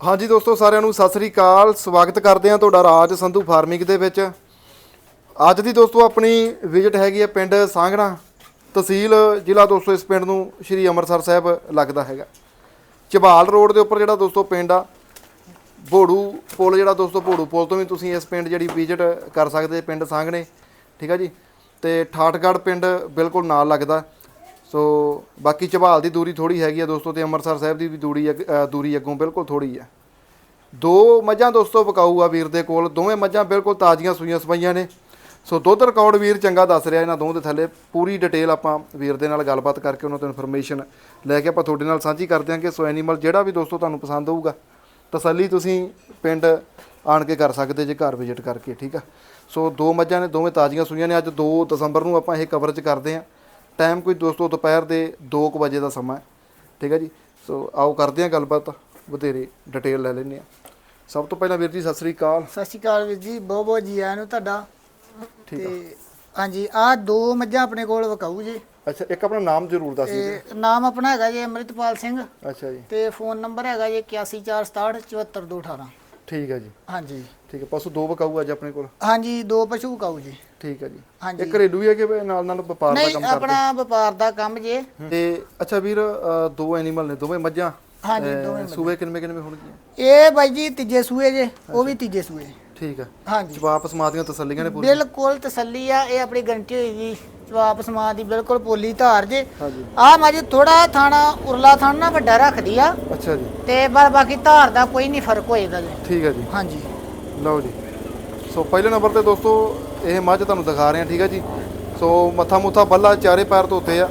ਹਾਂਜੀ ਦੋਸਤੋ, ਸਾਰਿਆਂ ਨੂੰ ਸਤਿ ਸ੍ਰੀ ਅਕਾਲ। ਸਵਾਗਤ ਕਰਦੇ ਹਾਂ ਤੁਹਾਡਾ ਰਾਜ ਸੰਧੂ ਫਾਰਮਿੰਗ ਦੇ ਵਿੱਚ। ਅੱਜ ਦੀ ਦੋਸਤੋ, ਆਪਣੀ ਵਿਜ਼ਿਟ ਹੈਗੀ ਹੈ ਪਿੰਡ ਸਾਂਗਣਾ ਤਹਿਸੀਲ, ਜ਼ਿਲ੍ਹਾ ਦੋਸਤੋ, ਇਸ ਪਿੰਡ ਨੂੰ ਸ਼੍ਰੀ ਅੰਮ੍ਰਿਤਸਰ ਸਾਹਿਬ ਲੱਗਦਾ ਹੈਗਾ। ਚਬਾਲ ਰੋਡ ਦੇ ਉੱਪਰ ਜਿਹੜਾ ਦੋਸਤੋ ਪਿੰਡ ਆ, ਭੋੜੂ ਪੁਲ ਜਿਹੜਾ ਦੋਸਤੋ, ਭੋੜੂ ਪੁਲ ਤੋਂ ਵੀ ਤੁਸੀਂ ਇਸ ਪਿੰਡ ਜਿਹੜੀ ਵਿਜ਼ਿਟ ਕਰ ਸਕਦੇ ਪਿੰਡ ਸਾਂਗਣੇ, ਠੀਕ ਆ ਜੀ? ਤੇ ਠਾਠਗੜ੍ਹ ਪਿੰਡ ਬਿਲਕੁਲ ਨਾਲ ਲੱਗਦਾ। ਸੋ ਬਾਕੀ ਝਬਾਲ ਦੀ ਦੂਰੀ ਥੋੜੀ ਹੈਗੀ ਆ ਦੋਸਤੋ ਤੇ ਅੰਮ੍ਰਿਤਸਰ ਸਾਹਿਬ ਦੀ ਵੀ ਦੂਰੀ ਅੱਗ- ਦੂਰੀ ਅੱਗੋਂ ਬਿਲਕੁਲ ਥੋੜੀ ਆ। ਦੋ ਮੱਝਾਂ ਦੋਸਤੋ ਵਿਕਾਊ ਆ ਵੀਰ ਦੇ ਕੋਲ, ਦੋਵੇਂ ਮੱਝਾਂ ਬਿਲਕੁਲ ਤਾਜ਼ੀਆਂ ਸੂਈਆਂ ਸਪਾਈਆਂ ਨੇ। ਸੋ ਦੁੱਧ ਰਿਕਾਰਡ ਵੀਰ ਚੰਗਾ ਦੱਸ ਰਿਹਾ ਇਹਨਾਂ ਦੋਵਾਂ ਦੇ ਥੱਲੇ, ਪੂਰੀ ਡਿਟੇਲ ਆਪਾਂ ਵੀਰ ਦੇ ਨਾਲ ਗੱਲਬਾਤ ਕਰਕੇ ਉਹਨਾਂ ਤੋਂ ਇਨਫੋਰਮੇਸ਼ਨ ਲੈ ਕੇ ਆਪਾਂ ਤੁਹਾਡੇ ਨਾਲ ਸਾਂਝੀ ਕਰ ਦਿਆਂਗੇ। ਸੋ ਐਨੀਮਲ ਜਿਹੜਾ ਵੀ ਦੋਸਤੋ ਤੁਹਾਨੂੰ ਪਸੰਦ ਆਊਗਾ ਤਸੱਲੀ ਤੁਸੀਂ ਪਿੰਡ ਆਣ ਕੇ ਕਰ ਸਕਦੇ ਜੇ ਘਰ ਵਿਜ਼ਿਟ ਕਰਕੇ, ਠੀਕ ਆ? ਸੋ ਦੋ ਮੱਝਾਂ ਨੇ, ਦੋਵੇਂ ਤਾਜ਼ੀਆਂ ਸੂਈਆਂ ਨੇ। ਅੱਜ 2 ਦਸੰਬਰ ਨੂੰ ਆਪਾਂ ਇਹ ਕਵਰੇਜ ਕਰਦੇ ਆਂ। ਟਾਈਮ ਕੋਈ ਦੋਸਤੋ ਦੁਪਹਿਰ ਦੇ 2 ਵਜੇ ਦਾ ਸਮਾਂ ਹੈ। ਠੀਕ ਹੈ ਜੀ? ਸੋ ਆਓ ਕਰਦੇ ਆਂ ਗੱਲਬਾਤ ਵਧੇਰੇ ਡਿਟੇਲ ਲੈ ਲੈਂਦੇ ਆ ਸਭ ਤੋਂ ਪਹਿਲਾਂ ਵੀਰ ਜੀ ਸਤਿ ਸ੍ਰੀ ਅਕਾਲ। ਸਤਿ ਸ਼੍ਰੀ ਅਕਾਲ ਵੀਰ ਜੀ ਬਹੁਤ ਬਹੁਤ ਜੀ ਆਇਆਂ ਨੂੰ ਤੁਹਾਡਾ। ਠੀਕ ਆ। ਤੇ ਹਾਂਜੀ ਆ ਦੋ ਮੱਝਾਂ ਆਪਣੇ ਕੋਲ ਵਿਕਾਊ ਜੀ। ਅੱਛਾ ਇੱਕ ਆਪਣਾ ਨਾਮ ਜ਼ਰੂਰ ਦੱਸ ਦਿਓ। ਤੇ ਨਾਮ ਆਪਣਾ ਹੈਗਾ ਜੀ ਅੰਮ੍ਰਿਤਪਾਲ ਸਿੰਘ। ਅੱਛਾ ਜੀ। ਤੇ ਫੋਨ ਨੰਬਰ ਹੈਗਾ ਜੀ 8146674218 ਠੀਕ ਹੈ ਜੀ। ਹਾਂਜੀ। ਠੀਕ ਹੈ ਪਸ਼ੂ ਦੋ ਬਕਾਊ ਅੱਜ ਆਪਣੇ ਕੋਲ? ਹਾਂਜੀ ਦੋ ਪਸ਼ੂ ਵਿਕਾਊ ਜੀ। ਠੀਕ ਹੈ ਜੀ। ਹਾਂਜੀ। ਇਹ ਘਰੇਲੂ ਹੀ ਹੈ ਕਿ ਨਾਲ ਨਾਲ ਵਪਾਰ ਦਾ ਨਹੀਂ ਕੰਮ ਕਰਦੇ? ਆਪਣਾ ਵਪਾਰ ਦਾ ਕੰਮ ਜੇ। ਤੇ ਅੱਛਾ ਵੀਰ ਅ, ਦੋ ਐਨੀਮਲ ਨੇ ਦੋਵੇਂ ਮੱਝਾਂ? ਹਾਂਜੀ ਅ, ਦੋਵੇਂ ਸੂਏ ਕਿੰਨੇ ਕਿੰਨੇ ਹੋਣਗੀਆਂ? ਇਹ ਬਾਈ ਜੀ ਤੀਜੇ ਸੂਏ ਜੇ ਉਹ ਵੀ ਤੀਜੇ ਸੂਏ। ਠੀਕ ਹੈ ਹਾਂਜੀ। ਜਵਾਬ ਸਮਾਦੀਆਂ ਤਸੱਲੀਆਂ ਨੇ ਪੂਰੀ ਬਿਲਕੁਲ ਤਸੱਲੀ ਆ ਇਹ ਆਪਣੀ ਗਰੰਟੀ ਹੋਈ ਜੀ ਜਵਾਬ ਸਮਾਨ ਦੀ ਬਿਲਕੁਲ ਪੋਲੀ ਧਾਰ ਜੇ। ਹਾਂਜੀ। ਆ ਮੱਝ ਥੋੜਾ ਥਾਣਾ ਉਰਲਾ ਥਾਣਾ ਨਾ ਵੱਡਾ ਰੱਖਦੀ ਆ। ਅੱਛਾ ਜੀ। ਤੇ ਬਾ- ਬਾਕੀ ਧਾਰ ਦਾ ਕੋਈ ਨਹੀਂ ਫ਼ਰਕ ਹੋਏਗਾ ਜੀ। ਠੀਕ ਹੈ ਜੀ। ਹਾਂਜੀ। ਲਓ ਜੀ। ਸੋ ਪਹਿਲੇ ਨੰਬਰ ਤੇ ਦੋਸਤੋ ਇਹ ਮੱਝ ਤੁਹਾਨੂੰ ਦਿਖਾ ਰਹੇ ਹਾਂ ਠੀਕ ਹੈ ਜੀ। ਸੋ ਮੱਥਾ ਮੁੱਥਾ ਬੱਲਾ ਚਾਰੇ ਪੈਰ ਧੋਤੇ ਆ।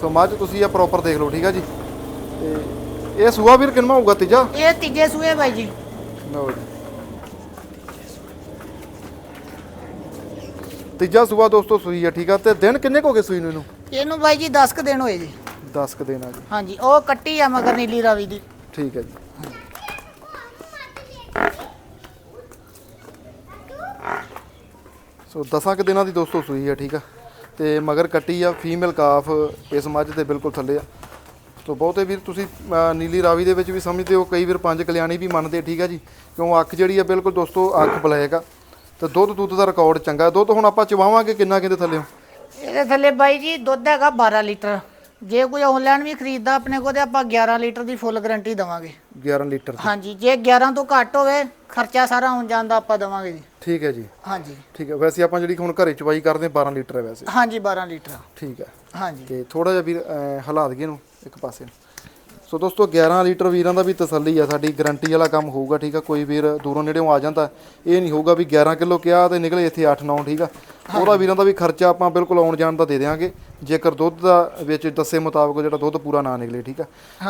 ਸੋ ਮੱਝ ਤੁਸੀਂ ਇਹ ਪ੍ਰੋਪਰ ਦੇਖ ਲਓ ਠੀਕ ਹੈ ਜੀ। ਤੇ ਇਹ ਸੂਆ ਵੀਰ ਕਿੰਨਾ ਹੋਊਗਾ ਤੀਜਾ? ਇਹ ਤੀਜੇ ਸੂਏ ਬਾਈ ਜੀ। ਲਓ ਜੀ। ਤੀਜਾ ਸੂਆ ਦੋਸਤੋ ਸੂਈ ਆ ਠੀਕ ਆ? ਤੇ ਦਿਨ ਕਿੰਨੇ ਕੁ ਹੋ ਗਏ ਸੂਈ ਨੂੰ ਇਹਨੂੰ? ਇਹਨੂੰ ਬਾਈ ਜੀ 10 ਕ ਦਿਨ ਹੋਏ ਜੀ। 10 ਕ ਦਿਨ ਆ ਜੀ। ਹਾਂਜੀ ਉਹ ਕੱਟੀ ਆ ਮਗਰ ਨੀਲੀ ਰਾਵੀ ਦੀ। ਠੀਕ ਹੈ ਜੀ। ਸੋ ਦਸਾਂ ਕੁ ਦਿਨਾਂ ਦੀ ਦੋਸਤੋ ਸੂਈ ਆ ਠੀਕ ਆ? ਤੇ ਮਗਰ ਕੱਟੀ ਆ ਫੀਮੇਲ ਕਾਫ ਇਸ ਮੱਝ ਦੇ ਬਿਲਕੁਲ ਥੱਲੇ ਆ। ਸੋ ਬਹੁਤੇ ਵੀਰ ਤੁਸੀਂ ਨੀਲੀ ਰਾਵੀ ਦੇ ਵਿੱਚ ਵੀ ਸਮਝਦੇ ਹੋ ਕਈ ਵੀਰ ਪੰਜ ਕਲਿਆਣੀ ਵੀ ਮੰਨਦੇ ਠੀਕ ਆ ਜੀ? ਕਿਉਂ ਅੱਖ ਜਿਹੜੀ ਆ ਬਿਲਕੁਲ ਦੋਸਤੋ ਅੱਖ ਬਲੈਕ ਆ। ਤੇ ਦੁੱਧ ਦੁੱਧ ਦਾ ਰਿਕਾਰਡ ਚੰਗਾ ਦੁੱਧ ਹੁਣ ਆਪਾਂ ਚਵਾਵਾਂਗੇ ਕਿੰਨਾ ਕਹਿੰਦੇ ਥੱਲੇ? ਇਹਦੇ ਥੱਲੇ ਬਾਈ ਜੀ ਦੁੱਧ ਹੈਗਾ 12 ਲੀਟਰ। ਜੇ ਕੋਈ ਆਨਲਾਈਨ ਵੀ ਖਰੀਦਦਾ ਆਪਣੇ ਕੋਲ ਤੇ ਆਪਾਂ 11 ਲੀਟਰ ਦੀ ਫੁੱਲ ਗਾਰੰਟੀ ਦਵਾਂਗੇ। 11 ਲੀਟਰ ਦੀ। ਹਾਂਜੀ ਜੇ 11 ਤੋਂ ਘੱਟ ਹੋਵੇ ਖਰਚਾ ਸਾਰਾ ਆਉਣ ਜਾਣ ਦਾ ਆਪਾਂ ਦਵਾਂਗੇ ਜੀ। ਠੀਕ ਹੈ ਜੀ। ਹਾਂਜੀ। ਠੀਕ ਹੈ ਵੈਸੇ ਆਪਾਂ ਜਿਹੜੀ ਹੁਣ ਘਰੇ ਚਵਾਈ ਕਰਦੇ ਹਾਂ 12 ਲੀਟਰ ਹੈ ਵੈਸੇ। ਹਾਂਜੀ 12 ਲੀਟਰ। ਠੀਕ ਹੈ। ਹਾਂਜੀ। ਤੇ ਥੋੜਾ ਜਿਹਾ ਵੀਰ ਅਹ, ਹਿਲਾ ਦਈਏ ਇਹਨੂੰ ਇੱਕ ਪਾਸੇ ਨੂੰ। ਸੋ ਦੋਸਤੋ 11 ਲੀਟਰ ਵੀਰਾਂ ਦਾ ਵੀ ਤਸੱਲੀ ਆ ਸਾਡੀ ਗਾਰੰਟੀ ਵਾਲਾ ਕੰਮ ਹੋਊਗਾ ਠੀਕ ਆ? ਕੋਈ ਵੀਰ ਦੂਰੋਂ ਨੇੜੇੋਂ ਆ ਜਾਂਦਾ ਇਹ ਨਹੀਂ ਹੋਊਗਾ ਵੀ 11 ਕਿਲੋ ਕਿਹਾ ਤੇ ਨਿਕਲੇ ਇੱਥੇ 8 9 ਠੀਕ ਆ? ਉਹਦਾ ਵੀਰਾਂ ਦਾ ਵੀ ਖਰਚਾ ਆਪਾਂ ਬਿਲਕੁਲ ਆਉਣ ਜਾਣ ਦਾ ਦੇ ਦੇਵਾਂਗੇ ਜੇਕਰ ਦੁੱਧ ਦਾ ਵਿੱਚ ਦੱਸੇ ਮੁਤਾਬਕ ਜਿਹੜਾ ਦੁੱਧ ਪੂਰਾ ਨਾ ਨਿਕਲੇ ਠੀਕ ਆ?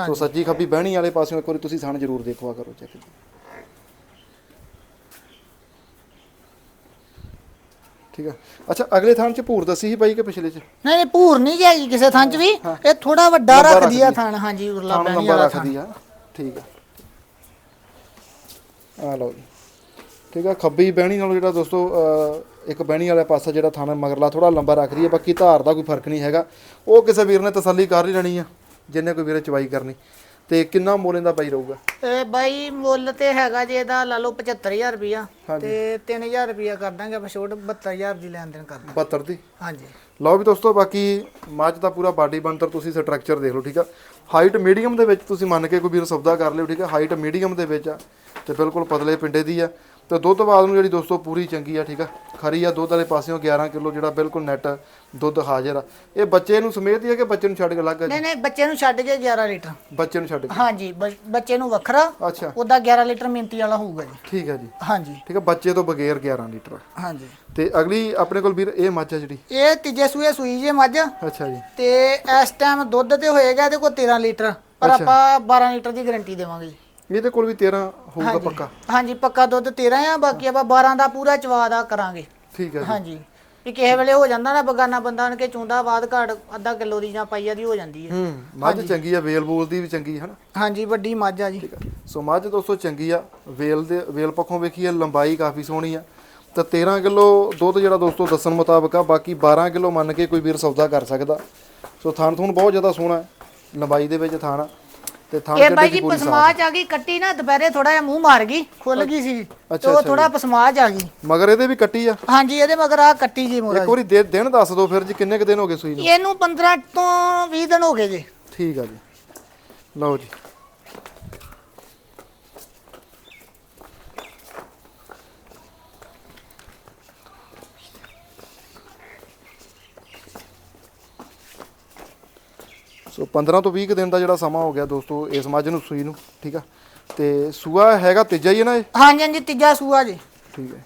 ਸੋ ਸੱਜੀ ਖੱਬੀ ਬਹਿਣੀ ਵਾਲੇ ਪਾਸਿਓਂ ਇੱਕ ਵਾਰੀ ਤੁਸੀਂ ਥਣ ਜ਼ਰੂਰ ਦੇਖਵਾ ਕਰੋ ਚੈੱਕ ਠੀਕ ਆ। ਅੱਛਾ ਅਗਲੇ ਥਣ ਚ ਭੂਰ ਦੱਸੀ ਸੀ ਬਾਈ ਕਿ ਪਿਛਲੇ ਚ? ਨਹੀਂ ਨਹੀਂ ਭੂਰ ਨਹੀਂ ਜਾਏਗੀ ਕਿਸੇ ਥਾਂ 'ਚ ਵੀ। ਇਹ ਥੋੜਾ ਵੱਡਾ ਰੱਖਦੀ ਆ ਥਾਣ ਹਾਂਜੀ ਉਰਲਾ ਬੈਣੀ ਲੰਬਾ ਵਾਲਾ ਰੱਖਦੀ ਆ। ਠੀਕ ਆ। ਆ ਲਓ ਜੀ। ਠੀਕ ਆ ਖੱਬੀ ਬਹਿਣੀ ਨਾਲੋਂ ਜਿਹੜਾ ਦੋਸਤੋ ਅਹ, ਇੱਕ ਬਹਿਣੀ ਵਾਲਾ ਪਾਸਾ ਜਿਹੜਾ ਥਾਣਾ ਮਗਰਲਾ ਥੋੜਾ ਲੰਬਾ ਰੱਖਦੀ ਹੈ ਬਾਕੀ ਧਾਰ ਦਾ ਕੋਈ ਫ਼ਰਕ ਨਹੀਂ ਹੈਗਾ। ਉਹ ਕਿਸੇ ਵੀਰ ਨੇ ਤਸੱਲੀ ਕਰ ਹੀ ਲੈਣੀ ਆ ਜਿੰਨੇ ਕੋਈ ਵੀਰੇ ਚਵਾਈ ਕਰਨੀ। ਤੇ ਕਿੰਨਾ ਮੁੱਲ ਇਹਦਾ ਪਈ ਰਹੂਗਾ? ਇਹ ਬਾਈ ਮੁੱਲ ਤੇ ਹੈਗਾ ਜੀ ਇਹਦਾ ਲਾ ਲਓ 75000 ਰੁਪਿਆ। ਤੇ 3000 ਰੁਪਿਆ ਕਰ ਦਾਂਗੇ ਆਪਾਂ ਛੋਟ 72000 ਦੀ ਲੈਣ ਦੇਣ ਕਰ ਦਾਂਗੇ। 72 ਦੀ? ਹਾਂਜੀ। ਲਓ ਵੀ ਦੋਸਤੋ ਬਾਕੀ ਮੱਝ ਦਾ ਪੂਰਾ ਬਾਡੀ ਬਣਤਰ ਤੁਸੀਂ ਸਟਰਕਚਰ ਦੇਖ ਲਓ ਠੀਕ ਆ? ਹਾਈਟ ਮੀਡੀਅਮ ਦੇ ਵਿੱਚ ਤੁਸੀਂ ਮੰਨ ਕੇ ਕੋਈ ਵੀਰ ਸੌਦਾ ਕਰ ਲਿਓ ਠੀਕ ਆ? ਹਾਈਟ ਮੀਡੀਅਮ ਦੇ ਵਿੱਚ ਆ ਤੇ ਬਿਲਕੁਲ ਪਤਲੇ ਪਿੰਡੇ ਦੀ ਆ। ਤੇ ਦੁੱਧ ਬਾਦ ਨੂੰ ਜਿਹੜੀ ਦੋਸਤੋ ਪੂਰੀ ਚੰਗੀ ਆ ਠੀਕ ਆ? ਖਰੀ ਆ ਦੁੱਧ ਵਾਲੇ ਪਾਸਿਓਂ 11 ਕਿਲੋ ਜਿਹੜਾ ਬਿਲਕੁਲ ਨੈਟ ਦੁੱਧ ਹਾਜ਼ਰ ਆ। ਇਹ ਬੱਚੇ ਨੂੰ ਸਮੇਤ ਹੀ ਆ ਕਿ ਬੱਚੇ ਨੂੰ ਛੱਡ ਕੇ ਜੀ? ਨਹੀਂ ਨਹੀਂ ਬੱਚੇ ਨੂੰ ਛੱਡ ਕੇ 11 ਲੀਟਰ। ਬੱਚੇ ਨੂੰ ਛੱਡ ਕੇ? ਹਾਂਜੀ ਬ- ਬੱਚੇ ਨੂੰ ਵੱਖਰਾ ਅੱਛਾ। ਉਹਦਾ 11 ਲੀਟਰ ਮਿੰਤੀ ਵਾਲਾ ਹੋਊਗਾ ਜੀ। ਠੀਕ ਆ ਜੀ। ਹਾਂਜੀ। ਠੀਕ ਆ ਬੱਚੇ ਤੋਂ ਬਗੈਰ 11 ਲੀਟਰ ਹਾਂਜੀ। ਤੇ ਅਗਲੀ ਆਪਣੇ ਕੋਲ ਵੀਰ ਇਹ ਮੱਝ ਆ ਜਿਹੜੀ? ਇਹ ਤੀਜੇ ਸੂਏ ਸੂਈ ਜੇ ਮੱਝ ਅੱਛਾ ਜੀ। ਤੇ ਇਸ ਟਾਈਮ ਦੁੱਧ ਤੇ ਹੋਏਗਾ ਇਹਦੇ ਕੋਲ 13 ਲੀਟਰ ਪਰ ਆਪਾਂ 12 ਲੀਟਰ ਦੀ ਗਾਰੰਟੀ ਦੇਵਾਂਗੇ ਜੀ। ਇਹਦੇ ਕੋਲ ਵੀ 13 ਹੋਊਗਾ ਹਾਂਜੀ। ਪੱਕਾ? ਹਾਂਜੀ ਪੱਕਾ ਦੁੱਧ 13 ਆ ਬਾਕੀ ਆਪਾਂ 12 ਦਾ ਪੂਰਾ ਚਵਾ ਦਾ ਕਰਾਂਗੇ। ਠੀਕ ਆ ਜੀ। ਹਾਂਜੀ। ਵੀ ਕਿਸੇ ਵੇਲੇ ਹੋ ਜਾਂਦਾ ਨਾ ਬਗਾਨਾ ਬੰਦਾ ਆਣ ਕੇ ਚੁੰਦਾ ਬਾਦ ਘਾਟ ਅੱਧਾ ਕਿਲੋ ਦੀ ਜਾਂ ਪਾਈਆ ਦੀ ਹੋ ਜਾਂਦੀ ਹੈ। ਹੂੰ ਮੱਝ ਚੰਗੀ ਆ ਵੇਲ ਬੂਲ ਦੀ ਵੀ ਚੰਗੀ ਹੈ ਨਾ? ਹਾਂਜੀ ਵੱਡੀ ਮੱਝ ਆ ਜੀ। ਠੀਕ ਆ ਸੋ ਮੱਝ ਦੋਸਤੋ ਚੰਗੀ ਆ ਵੇਲ ਦੇ ਵੇਲ ਪੱਖੋਂ ਵੇਖੀਏ ਲੰਬਾਈ ਕਾਫੀ ਸੋਹਣੀ ਆ। ਤਾਂ 13 ਕਿਲੋ ਦੁੱਧ ਜਿਹੜਾ ਦੋਸਤੋ ਦੱਸਣ ਮੁਤਾਬਕ ਆ ਬਾਕੀ 12 ਕਿਲੋ ਮੰਨ ਕੇ ਕੋਈ ਵੀਰ ਸੌਦਾ ਕਰ ਸਕਦਾ। ਸੋ ਥਾਣ ਥੂਣ ਬਹੁਤ ਜ਼ਿਆਦਾ ਸੋਹਣਾ ਹੈ ਲੰਬਾਈ ਦੇ ਵਿੱਚ ਥਾਣ ਆ। ਤੇ ਥਾਂ ਇਹ ਬਾਈ ਦੀ ਜੀ ਪਸਮਾਜ ਆ ਗਈ ਕੱਟੀ ਨਾ ਦੁਪਹਿਰੇ ਥੋੜਾ ਜਿਹਾ ਮੂੰਹ ਮਾਰ ਗਈ ਖੁੱਲ ਗਈ ਸੀ ਤੇ ਉਹ ਥੋੜਾ ਪਸਮਾਜ ਆ ਗਈ। ਮਗਰ ਇਹਦੇ ਵੀ ਕੱਟੀ ਆ? ਹਾਂਜੀ ਇਹਦੇ ਮਗਰ ਆ ਕੱਟੀ ਜੀ ਮੋਰਾ ਇੱਕ ਵਾਰੀ ਦੇ- ਦਿਨ ਦੱਸ ਦਿਓ ਫਿਰ ਜੀ ਕਿੰਨੇ ਕੁ ਦਿਨ ਹੋ ਗਏ ਸੂਈ ਨੂੰ? ਇਹਨੂੰ 15 ਤੋਂ 20 ਦਿਨ ਹੋ ਗਏ ਜੀ। ਠੀਕ ਆ ਜੀ। ਲਓ ਜੀ। ਸੋ 15 ਤੋਂ 20 ਕੁ ਦਿਨ ਦਾ ਜਿਹੜਾ ਸਮਾਂ ਹੋ ਗਿਆ ਦੋਸਤੋ ਇਸ ਮੱਝ ਨੂੰ ਸੂਈ ਨੂੰ ਠੀਕ ਆ? ਤੇ ਸੂਆ ਹੈਗਾ ਤੀਜਾ ਹੀ ਹੈ ਨਾ ਇਹ? ਹਾਂਜੀ ਹਾਂਜੀ ਤੀਜਾ ਸੂਆ ਜੀ। ਠੀਕ ਹੈ।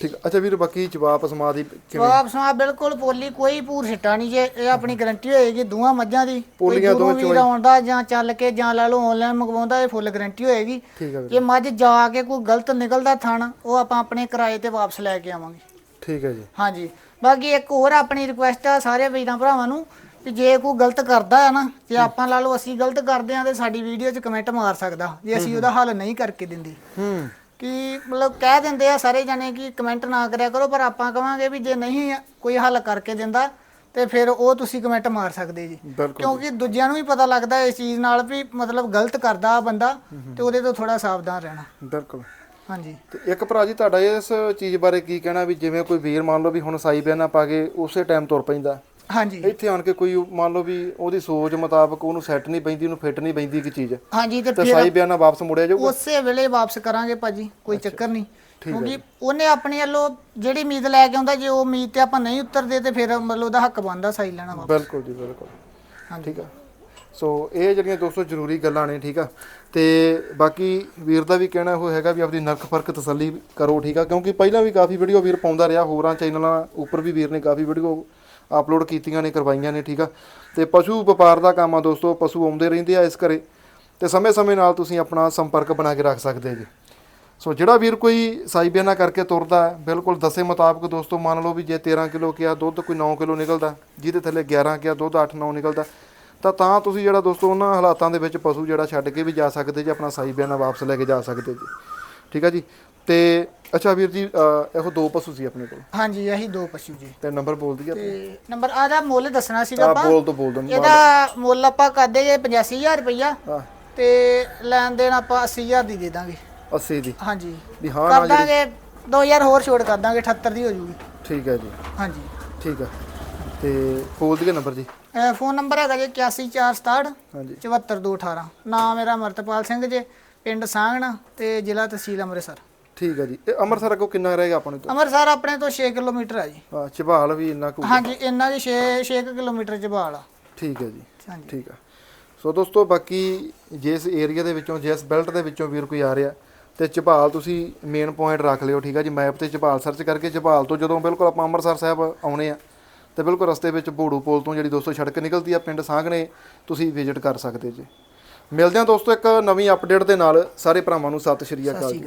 ਠੀਕ। ਅੱਛਾ ਵੀਰ ਬਾਕੀ ਜਵਾਬ ਸਮਾ ਦੀ ਕਿਵੇਂ? ਜਵਾਬ ਸਮਾ ਬਿਲਕੁਲ ਪੋਲੀ ਕੋਈ ਪੂਰ ਛਿੱਟਾ ਨਹੀਂ ਜੇ। ਇਹ ਆਪਣੀ ਗਾਰੰਟੀ ਹੋਏਗੀ ਦੋਵਾਂ ਮੱਝਾਂ ਦੀ। ਪੋਲੀਆਂ ਦੋਵੇਂ ਵੀਰ ਆਉਂਦਾ ਜਾਂ ਚੱਲ ਕੇ ਜਾਂ ਲੈ ਲਓ ਆਨਲਾਈਨ ਮੰਗਵਾਉਂਦਾ ਇਹ ਫੁੱਲ ਗਾਰੰਟੀ ਹੋਏਗੀ। ਠੀਕ ਆ ਵੀਰ। ਜੇ ਮੱਝ ਜਾ ਕੇ ਕੋਈ ਗਲਤ ਨਿਕਲਦਾ ਥਣ ਉਹ ਆਪਾਂ ਆਪਣੇ ਕਿਰਾਏ ਤੇ ਵਾਪਸ ਲੈ ਕੇ ਆਵਾਂਗੇ। ਠੀਕ ਹੈ ਜੀ। ਹਾਂਜੀ। ਬਾਕੀ ਇੱਕ ਹੋਰ ਆਪਣੀ ਰਿਕੁਐਸਟ ਆ ਸਾਰੇ ਵੀਰਾਂ ਭਰਾਵਾਂ ਨੂੰ ਕਿ ਜੇ ਕੋਈ ਗਲਤ ਕਰਦਾ ਹੈ ਨਾ ਜੇ ਆਪਾਂ ਲਾ ਲਓ ਅਸੀਂ ਗਲਤ ਕਰਦੇ ਆ ਤੇ ਸਾਡੀ ਵੀਡੀਓ 'ਚ ਕਮੈਂਟ ਮਾਰ ਸਕਦਾ। ਜੇ ਅਸੀਂ ਉਹਦਾ ਹੱਲ ਨਹੀਂ ਕਰਕੇ ਦਿੰਦੇ। ਹੂੰ। ਕਿ ਮਤਲਬ ਕਹਿ ਦਿੰਦੇ ਆ ਸਾਰੇ ਜਣੇ ਕਿ ਕਮੈਂਟ ਨਾ ਕਰਿਆ ਕਰੋ ਪਰ ਆਪਾਂ ਕਵਾਂਗੇ ਵੀ ਜੇ ਨਹੀਂ ਕੋਈ ਹੱਲ ਕਰਕੇ ਦਿੰਦਾ ਤੇ ਫਿਰ ਉਹ ਤੁਸੀਂ ਕਮੈਂਟ ਮਾਰ ਸਕਦੇ ਜੀ। ਬਿਲਕੁਲ ਕਿਉਂਕਿ ਦੂਜਿਆਂ ਨੂੰ ਵੀ ਪਤਾ ਲੱਗਦਾ ਇਸ ਚੀਜ਼ ਨਾਲ ਵੀ ਮਤਲਬ ਗਲਤ ਕਰਦਾ ਆ ਬੰਦਾ ਤੇ ਉਹਦੇ ਤੋਂ ਥੋੜਾ ਸਾਵਧਾਨ ਰਹਿਣਾ। ਬਿਲਕੁਲ। ਹਾਂਜੀ। ਤੇ ਇੱਕ ਭਰਾ ਜੀ ਤੁਹਾਡਾ ਇਸ ਚੀਜ਼ ਬਾਰੇ ਕੀ ਕਹਿਣਾ ਵੀ ਜਿਵੇਂ ਕੋਈ ਵੀਰ ਮੰਨ ਲਓ ਵੀ ਹੁਣ ਸਾਈ ਬਿਆਨਾ ਪਾ ਕੇ ਉਸੇ ਟਾਈਮ ਤੁਰ ਪੈਂਦਾ। ਹਾਂਜੀ। ਇੱਥੇ ਆਣ ਕੇ ਕੋਈ ਮੰਨ ਲਓ ਵੀ ਉਹਦੀ ਸੋਚ ਮੁਤਾਬਕ ਉਹਨੂੰ ਸੈੱਟ ਨਹੀਂ ਪੈਂਦੀ ਉਹਨੂੰ ਫਿੱਟ ਨਹੀਂ ਪੈਂਦੀ ਕਿ ਚੀਜ਼। ਹਾਂਜੀ ਤੇ ਤੇ ਫਿਰ ਸਾਈ ਬਿਆਨਾ ਵਾਪਸ ਮੁੜਿਆ ਜਾਊਗਾ? ਉਸੇ ਵੇਲੇ ਵਾਪਸ ਕਰਾਂਗੇ ਭਾਜੀ ਕੋਈ ਚੱਕਰ ਨਹੀਂ। ਕਿਉਂਕਿ ਉਹਨੇ ਆਪਣੀ ਵੱਲੋਂ ਜਿਹੜੀ ਉਮੀਦ ਲੈ ਕੇ ਆਉਂਦਾ ਜੇ ਉਹ ਉਮੀਦ ਤੇ ਆਪਾਂ ਨਹੀਂ ਉਤਰਦੇ ਤੇ ਫਿਰ ਮਤਲਬ ਉਹਦਾ ਹੱਕ ਬਣਦਾ ਸਾਈ ਲੈਣਾ ਵਾ ਬਿਲਕੁਲ ਜੀ ਬਿਲਕੁਲ। ਹਾਂਜੀ। ਠੀਕ ਆ। ਸੋ ਇਹ ਜਿਹੜੀਆਂ ਦੋਸਤੋ ਜ਼ਰੂਰੀ ਗੱਲਾਂ ਨੇ ਠੀਕ ਆ। ਤੇ ਬਾਕੀ ਵੀਰ ਦਾ ਵੀ ਕਹਿਣਾ ਉਹ ਹੈਗਾ ਵੀ ਆਪਣੀ ਨਰਕ ਫ਼ਰਕ ਤਸੱਲੀ ਕਰੋ ਠੀਕ ਆ। ਕਿਉਂਕਿ ਪਹਿਲਾਂ ਵੀ ਕਾਫੀ ਵੀਡੀਓ ਵੀਰ ਪਾਉਂਦਾ ਰਿਹਾ ਹੋਰਾਂ ਚੈਨਲਾਂ ਉੱਪਰ ਵੀ ਵੀਰ ਨੇ ਕਾਫੀ ਵੀਡੀਓ ਅਪਲੋਡ ਕੀਤੀਆਂ ਨੇ, ਕਰਵਾਈਆਂ ਨੇ, ਠੀਕ ਆ? ਤੇ ਪਸ਼ੂ ਵਪਾਰ ਦਾ ਕੰਮ ਆ ਦੋਸਤੋ, ਪਸ਼ੂ ਆਉਂਦੇ ਰਹਿੰਦੇ ਆ ਇਸ ਘਰੇ। ਤੇ ਸਮੇਂ-ਸਮੇਂ ਨਾਲ ਤੁਸੀਂ ਆਪਣਾ ਸੰਪਰਕ ਬਣਾ ਕੇ ਰੱਖ ਸਕਦੇ ਜੀ। ਸੋ ਜਿਹੜਾ ਵੀਰ ਕੋਈ ਸਾਈ ਬਿਆਨਾ ਕਰਕੇ ਤੁਰਦਾ ਹੈ, ਬਿਲਕੁਲ ਦੱਸੇ ਮੁਤਾਬਕ ਦੋਸਤੋ, ਮੰਨ ਲਓ ਵੀ ਜੇ 13 ਕਿਲੋ ਕਿਹਾ, ਦੁੱਧ ਕੋਈ 9 ਕਿਲੋ ਨਿਕਲਦਾ, ਜਿਹਦੇ ਥੱਲੇ 11 ਕਿਹਾ, ਦੁੱਧ 8-9 ਨਿਕਲਦਾ, ਤਾਂ ਤਾਂ ਤੁਸੀਂ ਜਿਹੜਾ ਦੋਸਤੋ ਉਹਨਾਂ ਹਾਲਾਤਾਂ ਦੇ ਵਿੱਚ ਪਸ਼ੂ ਜਿਹੜਾ ਛੱਡ ਕੇ ਵੀ ਜਾ ਸਕਦੇ ਜੀ, ਆਪਣਾ ਸਾਈ ਬਿਆਨਾ ਵਾਪਸ ਲੈ ਕੇ ਜਾ ਸਕਦੇ ਜੀ। ਠੀਕ ਆ ਜੀ? ਤੇ ਅੱਛਾ ਵੀਰ ਜੀ ਅਹ ਇਹੋ ਦੋ ਪਸ਼ੂ ਸੀ ਆਪਣੇ ਕੋਲ। ਹਾਂਜੀ ਇਹੀ ਦੋ ਪਸ਼ੂ ਜੀ। ਤੇ ਨੰਬਰ ਬੋਲ ਦਈਏ ਤੇ ਨੰਬਰ ਆਦਾ ਮੁੱਲ ਦੱਸਣਾ ਸੀਗਾ ਆ ਆਪਾਂ। ਬੋਲ ਤੋਂ ਬੋਲ ਦੋ ਇਹਦਾ ਮੁੱਲ ਆਪਾਂ ਕਰਦੇ ਜੇ 85000 ਰੁਪਈਆ। ਹਾਂ। ਤੇ ਲੈਣ ਦੇਣ ਆਪਾਂ 80000 ਦੀ ਦੇ ਦਾਂਗੇ। 80 ਦੀ? ਹਾਂਜੀ। ਵੀ ਹਾਂ ਕਰ ਜਿਹੜੀ ਦਾਂਗੇ 2000 ਹੋਰ ਛੋੜ ਕਰ ਦਾਂਗੇ 78 ਦੀ ਹੋ ਜੂਗੀ। ਠੀਕ ਹੈ ਜੀ। ਹਾਂਜੀ। ਠੀਕ ਆ ਤੇ ਬੋਲ ਦਈਏ ਨੰਬਰ ਜੀ। ਇਹ ਫੋਨ ਨੰਬਰ ਹੈਗਾ ਜੀ 81467 ਹਾਂਜੀ। 74218 ਨਾਮ ਮੇਰਾ ਅਮਰਤਪਾਲ ਸਿੰਘ ਜੇ ਪਿੰਡ ਸਾਂਗਣਾ ਤੇ ਜ਼ਿਲ੍ਹਾ ਤਹਿਸੀਲ ਅੰਮ੍ਰਿਤਸਰ। ਠੀਕ ਹੈ ਜੀ। ਇਹ ਅੰਮ੍ਰਿਤਸਰ ਅੱਗੋਂ ਕਿੰਨਾ ਰਹੇਗਾ ਆਪਣੇ ਤੋਂ? ਅੰਮ੍ਰਿਤਸਰ ਆਪਣੇ ਤੋਂ 6 ਕਿਲੋਮੀਟਰ ਹੈ ਜੀ। ਹਾਂ ਝਬਾਲ ਵੀ ਇੰਨਾ ਕੁ ਹਾਂਜੀ ਇੰਨਾ ਦੀ 6 6 ਕਿਲੋਮੀਟਰ ਜਬਾਲ ਆ। ਠੀਕ ਹੈ ਜੀ ਹਾਂਜੀ। ਠੀਕ ਆ। ਸੋ ਦੋਸਤੋ ਬਾਕੀ ਜਿਸ ਏਰੀਆ ਦੇ ਵਿੱਚੋਂ ਜਿਸ ਬੈਲਟ ਦੇ ਵਿੱਚੋਂ ਵੀਰ ਕੋਈ ਆ ਰਿਹਾ ਤੇ ਝਬਾਲ ਤੁਸੀਂ ਮੇਨ ਪੁਆਇੰਟ ਰੱਖ ਲਿਓ ਠੀਕ ਆ ਜੀ। ਮੈਪ ਤੇ ਝਬਾਲ ਸਰਚ ਕਰਕੇ ਝਬਾਲ ਤੋਂ ਜਦੋਂ ਬਿਲਕੁਲ ਆਪਾਂ ਅੰਮ੍ਰਿਤਸਰ ਸਾਹਿਬ ਆਉਣੇ ਆ ਤੇ ਬਿਲਕੁਲ ਰਸਤੇ ਵਿੱਚ ਬੋੜੂ ਪੁਲ ਤੋਂ ਜਿਹੜੀ ਦੋਸਤੋ ਸੜਕ ਨਿਕਲਦੀ ਆ ਪਿੰਡ ਸਾਂਗਣੇ ਤੁਸੀਂ ਵਿਜ਼ਿਟ ਕਰ ਸਕਦੇ ਜੀ। ਮਿਲਦੇ ਹਾਂ ਦੋਸਤੋ ਇੱਕ ਨਵੀਂ ਅਪਡੇਟ ਦੇ ਨਾਲ। ਸਾਰੇ ਭਰਾਵਾਂ ਨੂੰ ਸਤਿ ਸ਼੍ਰੀ ਜੀ। ਅਕਾਲ ਜੀ।